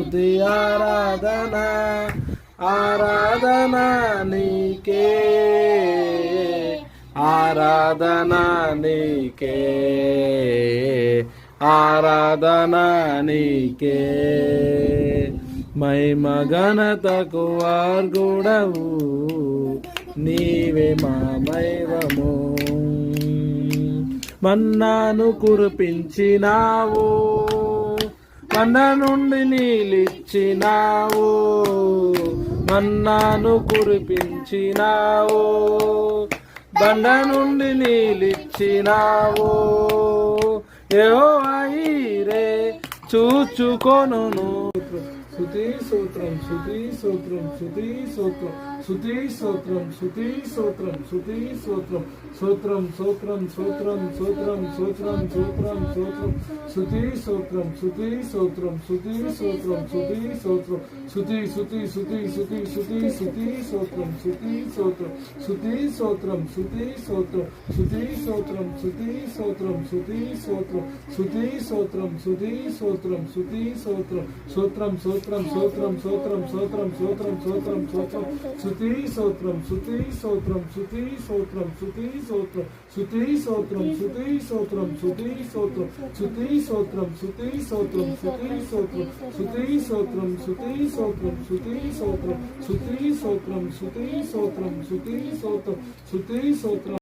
స్తుతి ఆరాధన ఆరాధన నీకే. ఆరాధన నీకే. ఆరాధన నీకే. మహిమ ఘనతకు వార్గుడవు నీవే మామైవము మన్నాను కురిపించినావు. మన్న నుండి నీలిచ్చినావు. మన్నాను కురిపించినావు. బండ నుండి నీలిచ్చినావు. ఏవో రే చూచుకొను శృతి సూత్రం శృతి సూత్రం శృతి సూత్రం శృతి సూత్రం శృతి సూత్రం శృతి సూత్రం సూత్రం సూత్రం సూత్రం సూత్రం సూత్రం సూత్రం సూత్రం శృతి సూత్రం శృతి సూత్రం శృతి సూత్రం శృతి సూత్రం శృతి శృతి శృతి శృతి శృతి శృతి సూత్రం శృతి సూత్రం శృతి సూత్రం శృతి సూత్రం శృతి సూత్రం శృతి సూత్రం శృతి సూత్రం శృతి సూత్రం శృతి సూత్రం శృతి సూత్రం సూత్రం సూత్రం సూత్రం సూత్రం సూత్రం సూత్రం సూత్రం సూత్రం శృతి సూత్రం శృతి సూత్రం శృతి సూత్రం శృతి సూత్రం శృతి సూత్రం శృతి సూత్రం శృతి సూత్రం శృతి సూత్రం శృతి సూత్రం శృతి సూత్రం శృతి సూత్రం శృతి సూత్రం శృతి సూత్రం శృతి సూత్రం శృతి సూత్రం శృతి సూత్రం శృతి సూత్రం